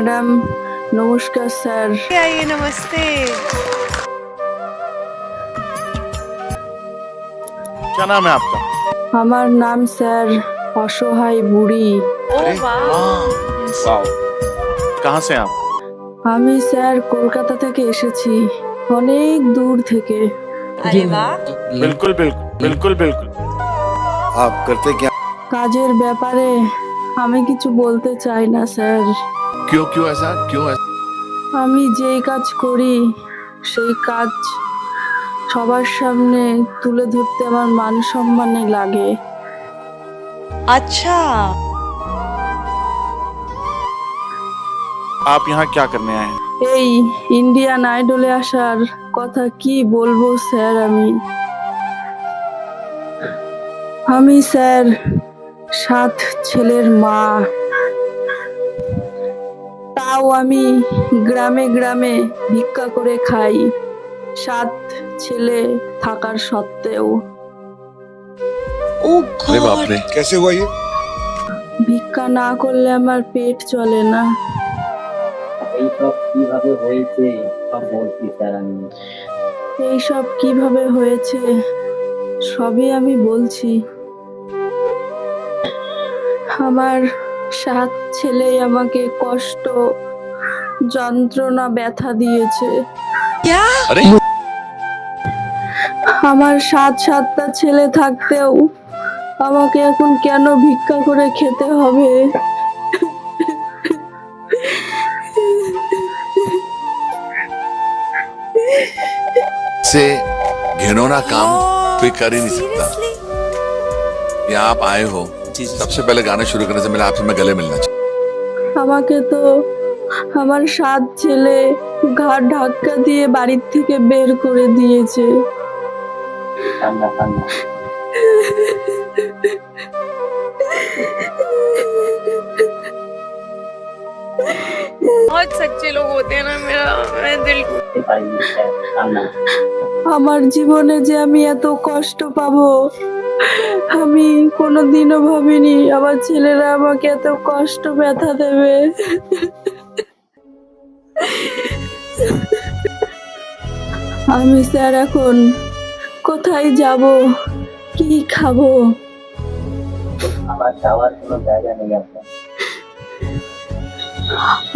নমস্কার ম্যাডাম নমস্কার স্যার आइए नमस्ते क्या नाम है आपका আমার নাম স্যার অসহায় বুড়ি ओ वाह वाओ कहाँ से हैं आप আমি স্যার কলকাতা থেকে এসেছি অনেক দূর থেকে अरे वाह बिल्कुल बिल्कुल बिल्कुल बिल्कुल आप करते क्या কাজের ব্যাপারে আমি কিছু বলতে চাই না স্যার क्यों क्यों ऐसा क्यों ऐसा আমি যেই কাজ করি সেই কাজ সবার সামনে তুলে ধরতে আমার মান সম্মানে লাগে अच्छा आप यहाँ क्या करने आए हैं এই ইন্ডিয়ান আইডলে আসার কথা কি বলবো স্যার আমি আমি স্যার সাত ছেলের মা তাও আমি গ্রামে গ্রামে ভিক্ষা করে খাই সাত ছেলে থাকার সত্ত্বেও ओ अरे बाप गॉड रे कैसे हुआ ये ভিক্ষা না করলে আমার পেট চলে না এইসব কিভাবে হয়েছে সব বলছি স্যার আমি এইসব কিভাবে হয়েছে সবই আমি বলছি আমার সাত ছেলেই আমাকে কষ্ট যন্ত্রণা ব্যথা দিয়েছে क्या अरे আমার সাত সাতটা ছেলে থাকতেও আমাকে এখন কেন ভিক্ষা করে খেতে হবে से घिनौना काम कोई कर ही नहीं सकता यहाँ आप आए हो सबसे पहले गाने शुरू करने से पहले आपसे मैं गले मिलना चाहता আমাকে তো আমার সাত ছেলে ঘাট ধাক্কা দিয়ে বাড়ির থেকে বের করে দিয়েছে ঠান্ডা ঠান্ডা बहुत सच्चे लोग होते हैं ना मेरा मैं दिल করতে পারিনি স্যার ঠান্ডা আমার জীবনে যে আমি এত কষ্ট পাবো আমি কোনোদিনও ভাবিনি আমার ছেলেরা আমাকে এত কষ্ট ব্যথা দেবে। আমি স্যার এখন কোথায় যাব? কি খাব? আমার যাওয়ার কোনো জায়গা নেই আপনার।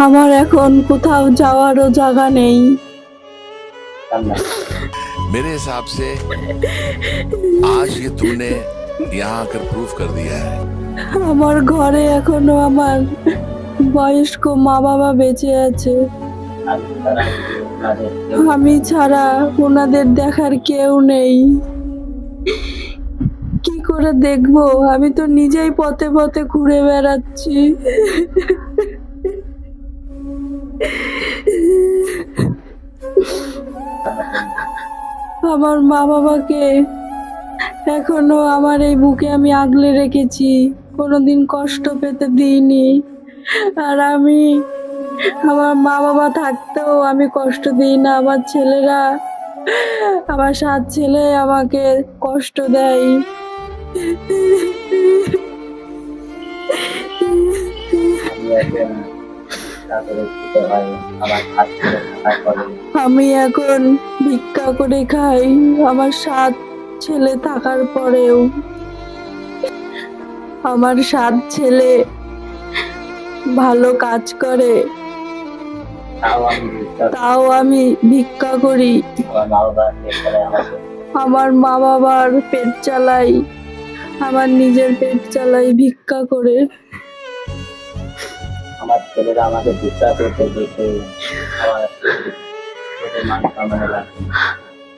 আমার এখন কোথাও যাওয়ারও জায়গা নেই। मेरे हिसाब से आज ये तूने यहाँ आकर प्रूफ कर दिया है আমার ঘরে এখনো আমার বয়স্ক মা বাবা বেঁচে আছে আমি ছাড়া ওনাদের কেউ আমি ছাড়া ওনাদের দেখার কেউ নেই কি করে দেখবো আমি তো নিজেই পথে পথে ঘুরে বেড়াচ্ছি আমার মা বাবাকে। এখনও আমার এই বুকে আমি আগলে রেখেছি। কোনোদিন কষ্ট পেতে দিইনি। আর আমি, আমার মা বাবা থাকতেও আমি কষ্ট দিই না। আমার ছেলেরা, আমার সাত ছেলে আমাকে কষ্ট দেয়। আমি আমি এখন ভিক্ষা করে খাই। আমার সাত ছেলে থাকার পরেও। আমার সাত ছেলে ভালো কাজ করে। তাও আমি ভিক্ষা করি। আমার মা বাবার পেট চালাই। আমার নিজের পেট চালাই ভিক্ষা করে। আমার ছেলেরা আমাকে বিশ্বাস করতে দেখে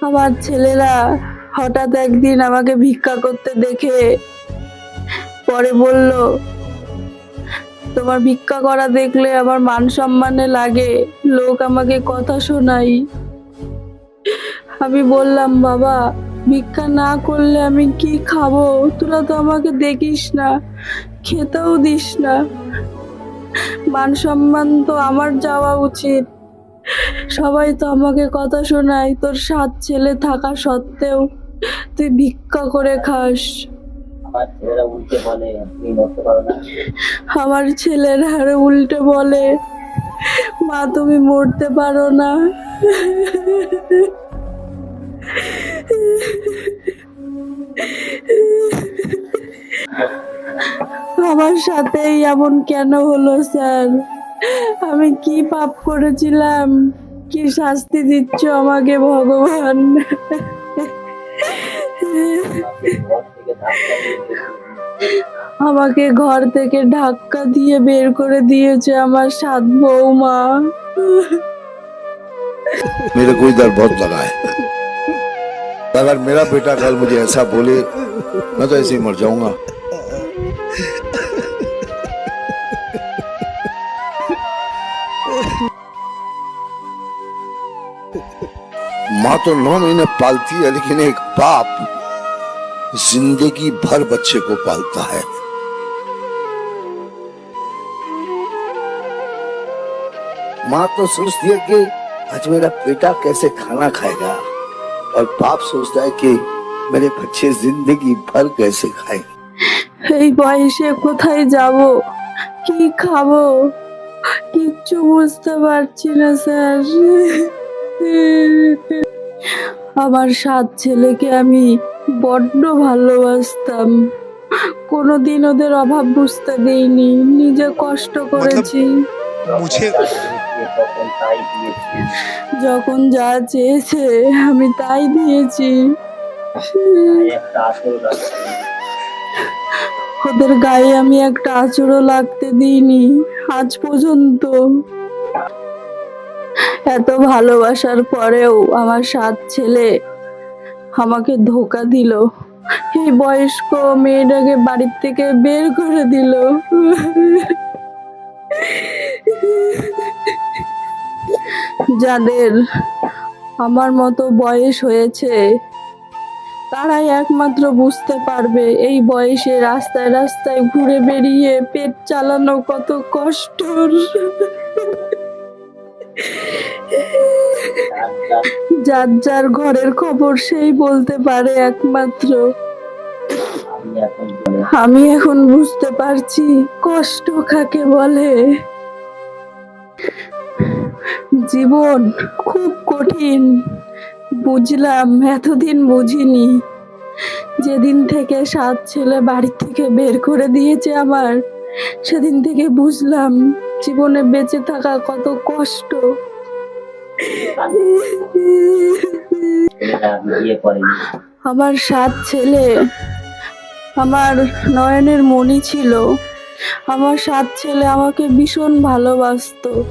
আমার ছেলেরা হঠাৎ একদিন আমাকে ভিক্ষা করতে দেখে পরে বলল, তোমার ভিক্ষা করা দেখলে আমার মান সম্মানে লাগে। লোক আমাকে কথা শোনাই আমি বললাম, বাবা, ভিক্ষা না করলে আমি কি খাব? তোরা তো আমাকে দেখিস না, খেতেও দিস না। মান সম্মান তো আমার যাওয়া উচিত। সবাই তো আমাকে কথা শোনায় তোর সাত ছেলে থাকা সত্ত্বেও তুই ভিক্ষা করে খাস। আমার ছেলেরা হারে উল্টে বলে মা তুমি মরতে পারো না। আমার সাথেই এমন কেন হলো স্যার আমি কি পাপ করেছিলাম কি শাস্তি দিচ্ছ আমাকে ভগবান ঘর থেকে ধাক্কা দিয়ে বের করে দিয়েছে। আমাকে ঘর থেকে ধাক্কা দিয়ে বের করে দিয়েছে আমার সাত বৌমা मेरे को इधर बहुत लगा है अगर मेरा बेटा कल मुझे ऐसा बोले मैं तो ऐसे ही मर जाऊंगा माँ तो नौ महीने पालती है, लेकिन एक बाप ज़िंदगी भर बच्चे को पालता है। माँ तो सोचती है कि आज मेरा बेटा कैसे खाना खाएगा, और बाप सोचता है कि मेरे बच्चे ज़िंदगी भर कैसे खाएँगे। এই বয়সে কোথায় যাব? কি খাব? কিচ্ছু বুঝতে পারছি না স্যার। আমার সাত ছেলেকে আমি বড্ড ভালোবাসতাম। কোনোদিন ওদের অভাব বুঝতে দেইনি। নিজে কষ্ট করেছি। যখন যা চেয়েছে আমি তাই দিয়েছি। ওদের গায়ে আমি একটা আঁচড়ও লাগতে দিইনি আজ পর্যন্ত। এত ভালোবাসার পরেও আমার সাত ছেলে আমাকে ধোকা দিল। এই বয়স্ক মেয়েটাকে বাড়ির থেকে বের করে দিল। যাদের আমার মতো বয়স হয়েছে তারাই একমাত্র বুঝতে পারবে এই বয়সে রাস্তায় রাস্তায় ঘুরে বেরিয়ে পেট চালানো কত কষ্টর যার যার ঘরের খবর সেই বলতে পারে একমাত্র। আমি এখন বুঝতে পারছি কষ্ট কাকে বলে। জীবন খুব কঠিন। বুঝলাম, এতদিন বুঝিনি। যেদিন থেকে সাত ছেলে বাড়ি থেকে বের করে দিয়েছে আমার, সেদিন থেকে বুঝলাম জীবনে বেঁচে থাকা কত কষ্ট। আমার সাত ছেলে, আমার নয়নের মনি ছিল। আমার সাত ছেলে আমাকে ভীষণ ভালোবাসতো।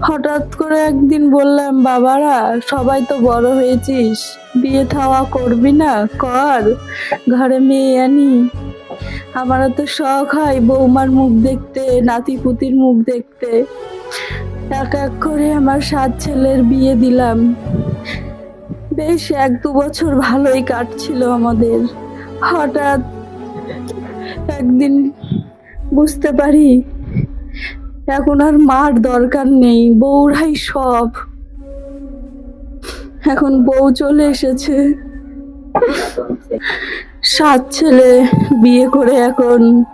হঠাৎ করে একদিন বললাম, বাবারা, সবাই তো বড় হয়েছিস, বিয়ে থাওয়া করবি না, কর, ঘরে মেয়ে আনি। আমারও তো শখ হয় বৌমার মুখ দেখতে নাতি পুতির মুখ দেখতে। এক এক করে আমার সাত ছেলের বিয়ে দিলাম। বেশ এক দু বছর ভালোই কাটছিল আমাদের। হঠাৎ একদিন বুঝতে পারি এখন আর মার দরকার নেই, বউরাই সব। এখন বউ চলে এসেছে। সাত ছেলে বিয়ে করে এখন।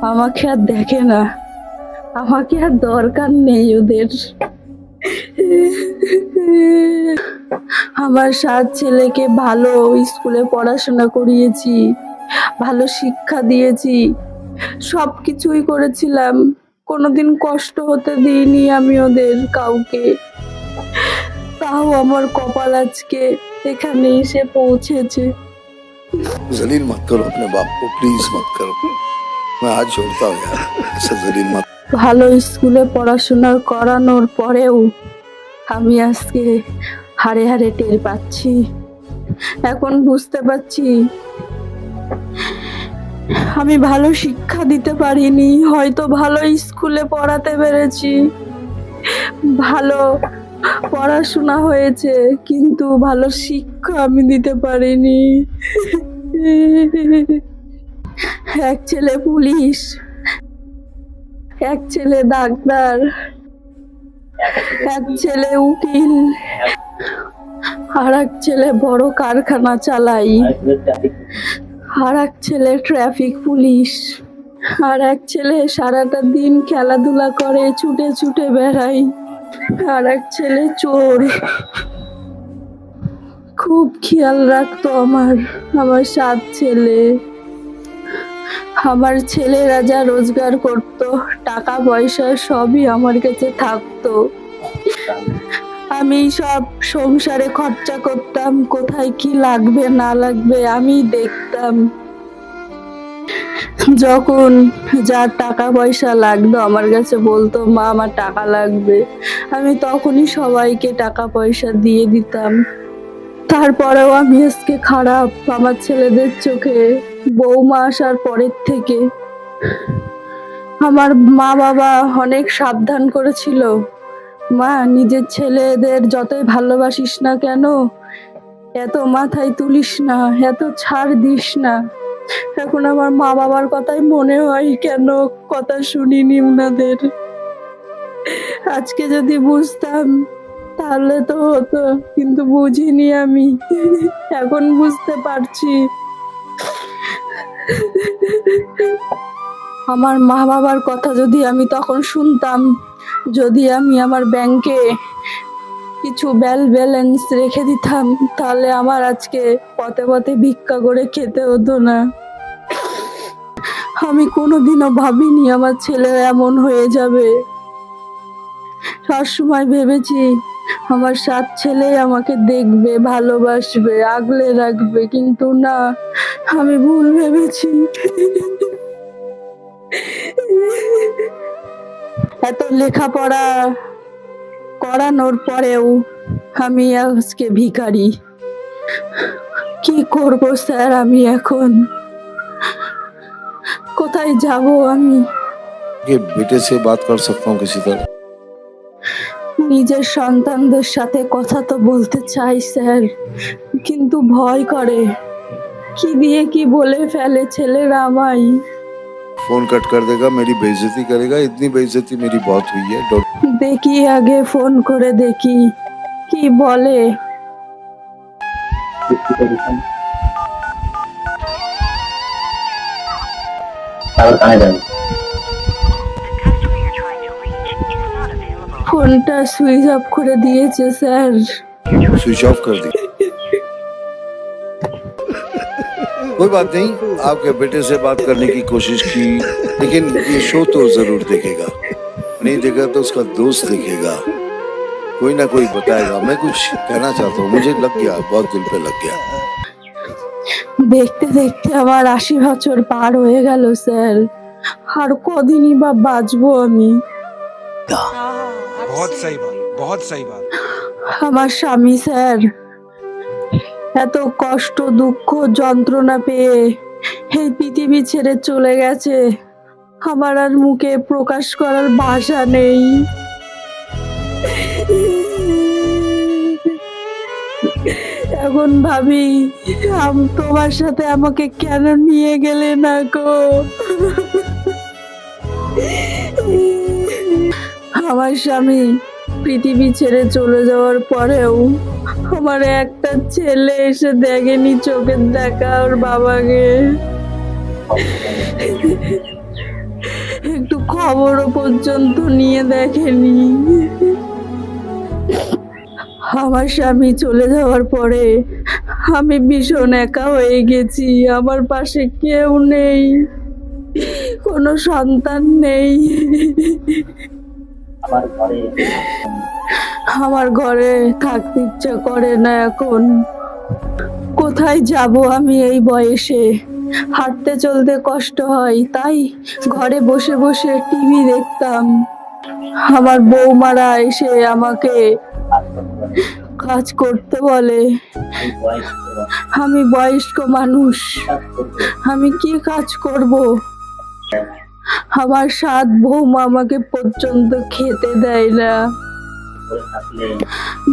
আমাকে আর দেখে না। আমাকে আর দরকার নেই ওদের। আমার সাত ছেলেকে ভালো স্কুলে পড়াশোনা করিয়েছি, ভালো শিক্ষা দিয়েছি সব কিছুই করেছিলাম। কোনোদিন কষ্ট হতে দিইনি আমি ওদের কাউকে তাও আমার কপাল আজকে এখানে এসে পৌঁছেছে जलील मत करो अपने बाप को प्लीज मत करो मैं हाथ जोड़ता हूँ यार ऐसा जलील मत ভালো স্কুলে পড়াশোনা করানোর পরেও আমি আজকে হারে হারে টের পাচ্ছি এখন বুঝতে পারছি আমি ভালো শিক্ষা দিতে পারিনি, হয়তো ভালো স্কুলে পড়াতে পেরেছি। ভালো পড়াশোনা হয়েছে, কিন্তু ভালো শিক্ষা আমি দিতে পারিনি। এক ছেলে পুলিশ, এক ছেলে ডাক্তার, এক ছেলে উকিল, আর এক ছেলে বড় কারখানা চালাই। আর এক ছেলে ট্রাফিক পুলিশ, আর এক ছেলে সারাটা দিন খেলাধুলা করে, ছুটে ছুটে বেড়াই আর এক ছেলে চোর। খুব খেয়াল রাখতো আমার আমার সাত ছেলে। আমার ছেলেরা যা রোজগার করতো টাকা পয়সা সবই আমার কাছে থাকতো। আমি সব সংসারে খরচা করতাম, কোথায় কি লাগবে না লাগবে আমি দেখতাম। যখন যার টাকা পয়সা লাগতো, আমার কাছে বলতো, মা, আমার টাকা লাগবে। আমি তখনই সবাইকে টাকা পয়সা দিয়ে দিতাম। তারপরেও আমি আজকে খারাপ, আমার ছেলেদের চোখে বৌমা আসার পরের থেকে। আমার মা বাবা অনেক সাবধান করেছিল। মা, নিজের ছেলেদের যতই ভালোবাসিস না কেন, এত মাথায় তুলিস না, এত ছাড় দিস না। এখন আমার মা বাবার কথাই মনে হয় কেন কথা শুনিনি উনাদের আজকে যদি বুঝতাম, তাহলে তো হতো, কিন্তু বুঝিনি আমি। এখন বুঝতে পারছি। আমার মা বাবার কথা যদি আমি তখন শুনতাম যদি আমি আমার ব্যাংকে কিছু ব্যাল ব্যালেন্স রেখে দিতাম, তাহলে আমার আজকে পথে পথে ভিক্ষা করে খেতে হতো না। আমি কোনোদিনও ভাবিনি আমার ছেলে এমন হয়ে যাবে। সবসময় ভেবেছি আমার সাত ছেলে আমাকে দেখবে, ভালোবাসবে, আগলে রাখবে, কিন্তু না, আমি ভুল ভেবেছি। এত লেখাপড়া করানোর পরেও আমি আজকে ভিখারি কি করব স্যার আমি এখন কোথায় যাব আমি ये बेटे से बात कर सकता हूँ किसी तरह নিজের সন্তানদের সাথে কথা তো বলতে চাই স্যার কিন্তু ভয় করে কি দিয়ে কি বলে ফেলে ছেলেরা আমায় फोन कट कर देगा मेरी बेइज्जती करेगा इतनी बेइज्जती मेरी बहुत हुई है डॉक्टर দেখি আগে ফোন করে দেখি কি বলে তারপর কানে যাবে ফোনটা সুইচ অফ করে দিয়েছে স্যার स्विच ऑफ कर दी कोई बात नहीं आपके बेटे से बात करने की कोशिश की लेकिन ये शो तो जरूर देखेगा नहीं देखेगा तो उसका दोस्त देखेगा कोई ना कोई बताएगा मैं कुछ कहना चाहता हूँ मुझे लग गया बहुत दिल पे लग गया দেখতে দেখতে আমার আশি বছর পার হয়ে গেল স্যার আর কদিনই বা বাঁচবো আমি बहुत सही बात बहुत सही बात আমার স্বামী স্যার এত কষ্ট, দুঃখ, যন্ত্রণা পেয়ে এই পৃথিবী ছেড়ে চলে গেছে। আমার আর মুখে প্রকাশ করার ভাষা নেই। এখন ভাবি তোমার সাথে আমাকে কেন নিয়ে গেলে না গো? আমার স্বামী পৃথিবী ছেড়ে চলে যাওয়ার পরেও আমার একটা ছেলে এসে দেখেনি চোখের দেখা ওর বাবাকে। একটু খবরও পর্যন্ত নিয়ে দেখেনি। আমার স্বামী চলে যাওয়ার পরে আমি ভীষণ একা হয়ে গেছি, আমার পাশে কেউ নেই, কোনো সন্তান নেই। আবার ঘরে আমার ঘরে থাকতে ইচ্ছা করে না এখন। কোথায় যাব আমি এই বয়সে? হাঁটতে চলতে কষ্ট হয়, তাই ঘরে বসে বসে টিভি দেখতাম। আমার বৌমারা এসে আমাকে কাজ করতে বলে, আমি বয়স্ক মানুষ, আমি কি কাজ করব? আমার সাত বৌমা আমাকে পর্যন্ত খেতে দেয় না।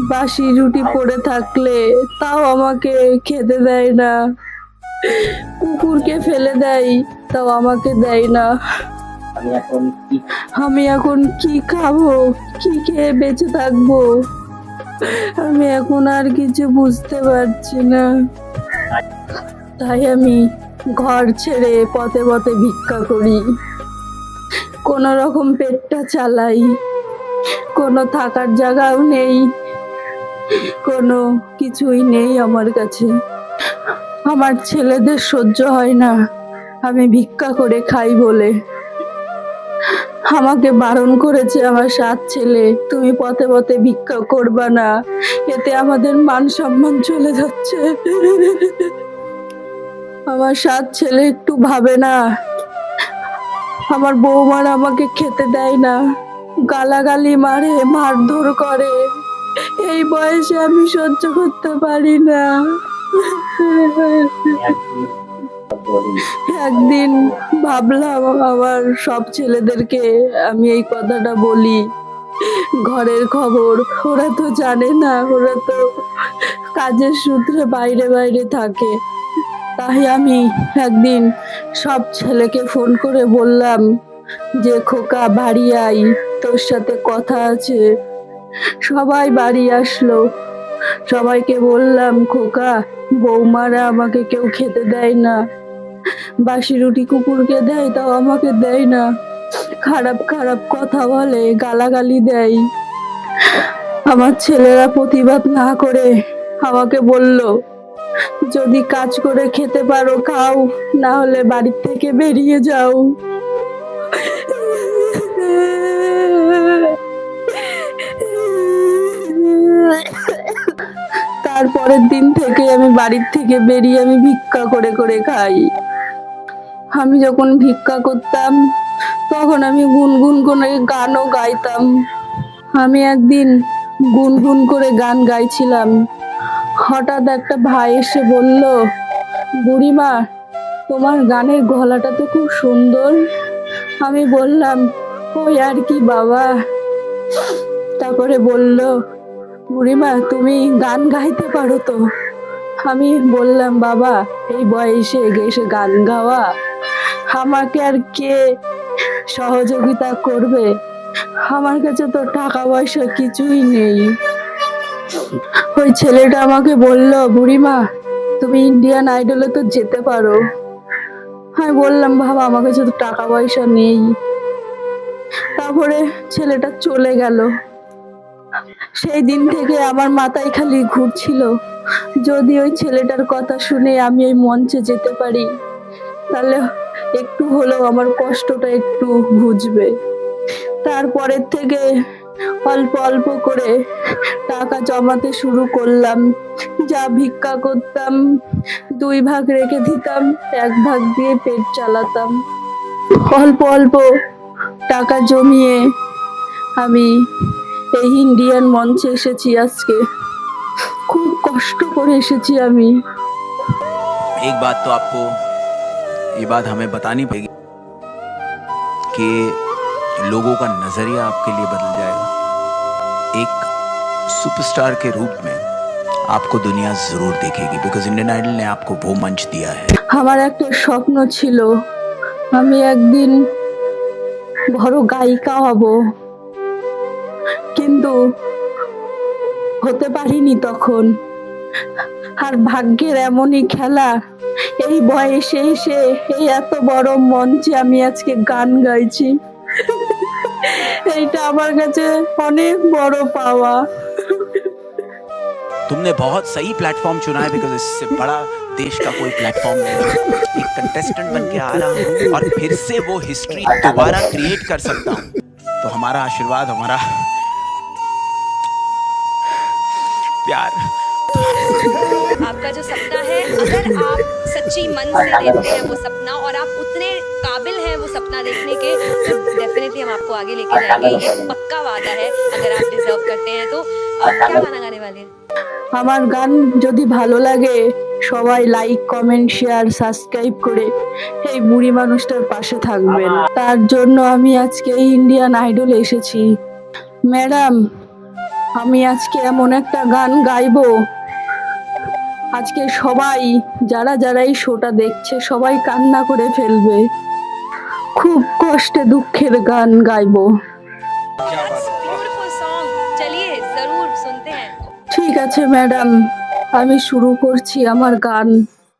বাসি রুটি পড়ে থাকলে তাও আমাকে খেতে দেয় না। কুকুরকে ফেলে দেয়, তাও আমাকে দেয় না। আমি এখন কি খাব, কি খেয়ে বেঁচে থাকব? আমি এখন আর কিছু বুঝতে পারছি না। তাই আমি ঘর ছেড়ে পথে পথে ভিক্ষা করি। কোনো রকম পেটটা চালাই। কোনো থাকার জায়গাও নেই। কোনো কিছুই নেই আমার কাছে। আমার ছেলেদের সহ্য হয় না। আমি ভিক্ষা করে খাই বলে। আমাকে বারণ করেছে আমার সাত ছেলে। তুমি পথে পথে ভিক্ষা করবা না। এতে আমাদের মান সম্মান চলে যাচ্ছে। আমার সাত ছেলে একটু ভাবে না। আমার বৌমার আমাকে খেতে দেয় না। গালাগালি মারে, মারধর করে। এই বয়সে আমি সহ্য করতে পারি না। একদিন ভাবলাম আমার সব ছেলেদেরকে আমি এই কথাটা বলি। ঘরের খবর, ওরা তো জানে না, ওরা তো কাজের সূত্রে বাইরে বাইরে থাকে। তাই আমি একদিন সব ছেলেকে ফোন করে বললাম যে খোকা বাড়ি আই, তোর সাথে কথা আছে। সবাই বাড়ি আসলো। সবাইকে বললাম, খোকা, বৌমারা আমাকে কেউ খেতে দেয় না। বাসি রুটি কুকুরকে দেয়, তাও আমাকে দেয় না। খারাপ খারাপ কথা বলে, গালাগালি দেয়। আমার ছেলেরা প্রতিবাদ না করে আমাকে বলল, যদি কাজ করে খেতে পারো, খাও, না হলে বাড়ির থেকে বেরিয়ে যাও। তারপরের দিন থেকে আমি বাড়ির থেকে বেরিয়ে আমি ভিক্ষা করে করে খাই। আমি যখন ভিক্ষা করতাম, তখন আমি গুনগুন করে গানও গাইতাম। আমি একদিন গুনগুন করে গান গাইছিলাম। হঠাৎ একটা ভাই এসে বলল, বুড়িমা, তোমার গানের গলাটা তো খুব সুন্দর। আমি বললাম, ওই আর কি বাবা? তারপরে বলল, বুড়িমা, তুমি গান গাইতে পারো তো? আমি বললাম, বাবা, এই বয়সে এসে গান গাওয়া আমাকে আর কে সহযোগিতা করবে? আমার কাছে তো টাকা পয়সা কিছুই নেই। ওই ছেলেটা আমাকে বলল, বুড়িমা, তুমি ইন্ডিয়ান আইডলে তো যেতে পারো। আমি বললাম, বাবা আমার কাছে তো টাকা পয়সা নেই। তারপরে ছেলেটা চলে গেল। সেই দিন থেকে আমার মাথায় খালি ঘুরছিল যদি ওই ছেলেটার কথা শুনে আমি ওই মঞ্চে যেতে পারি, তাহলে একটু হলেও আমার কষ্টটা একটু বুঝবে। তারপরের থেকে অল্প অল্প করে টাকা জমাতে শুরু করলাম যা ভিক্ষা করতাম দুই ভাগ রেখে দিতাম এক ভাগ দিয়ে পেট চালাতাম অল্প অল্প টাকা জমিয়ে আমি এই ইন্ডিয়ান মঞ্চে এসেছি আজকে খুব কষ্ট করে এসেছি আমি एक बात तो आपको ये बात हमें बतानी पड़ेगी कि लोगों का नजरिया आपके लिए बदल जाएगा एक सुपरस्टार के रूप में आपको दुनिया जरूर देखेगी बिकॉज इंडियन आइडल ने आपको वो मंच दिया है আমার একটা স্বপ্ন ছিল আমি একদিন বড় গায়িকা হব কিন্তু হতে পারিনি তখন আর ভাগ্যের এমনই খেলা এই বয়সে এসে এই এত বড় মঞ্চে আমি আজকে গান গাইছি এইটা আমার কাছে অনেক বড় পাওয়া तुमने बहुत सही प्लेटफॉर्म चुना है बिकॉज इससे बड़ा देश का कोई प्लेटफॉर्म नहीं है एक कंटेस्टेंट बन के आ रहा हूँ और फिर से वो हिस्ट्री दोबारा क्रिएट कर सकता हूँ तो हमारा आशीर्वाद हमारा प्यार आपका जो सपना है अगर आप सच्ची मन से देखते हैं वो सपना और आप उतने काबिल हैं वो सपना देखने के तो डेफिनेटली हम आपको आगे लेके जाएंगे ये पक्का वादा है अगर आप डिजर्व करते हैं तो आप क्या गाना गाने वाले हैं আমার গান যদি ভালো লাগে সবাই লাইক কমেন্ট শেয়ার সাবস্ক্রাইব করে এই বুড়ি মানুষটার পাশে থাকবেন তার জন্য আমি আজকে এই ইন্ডিয়ান আইডল এসেছি ম্যাডাম আমি আজকে এমন একটা গান গাইবো আজকে সবাই যারা যারাই শোটা দেখছে সবাই কান্না করে ফেলবে। খুব কষ্টে দুঃখের গান গাইবো। ঠিক আছে ম্যাডাম। আমি শুরু করছি আমার গান।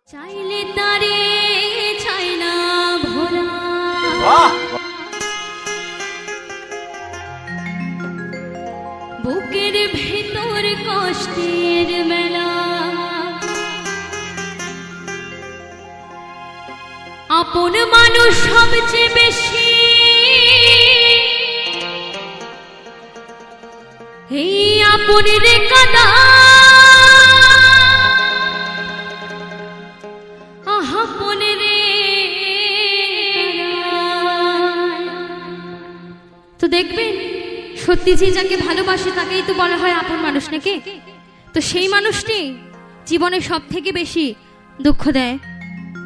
চাই না বুকের ভেতর কষ্টের মেলা। আপন মানুষ সবচেয়ে বেশি। এই আপন রে কাদা। রে তো দেখবেন সত্যি যে যাকে ভালোবাসে তাকেই তো বলা হয় আপন মানুষ নাকি? তো সেই মানুষটি জীবনে সব থেকে বেশি দুঃখ দেয়।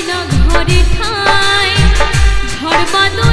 ঘরে খায় ঘর বাদল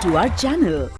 to our channel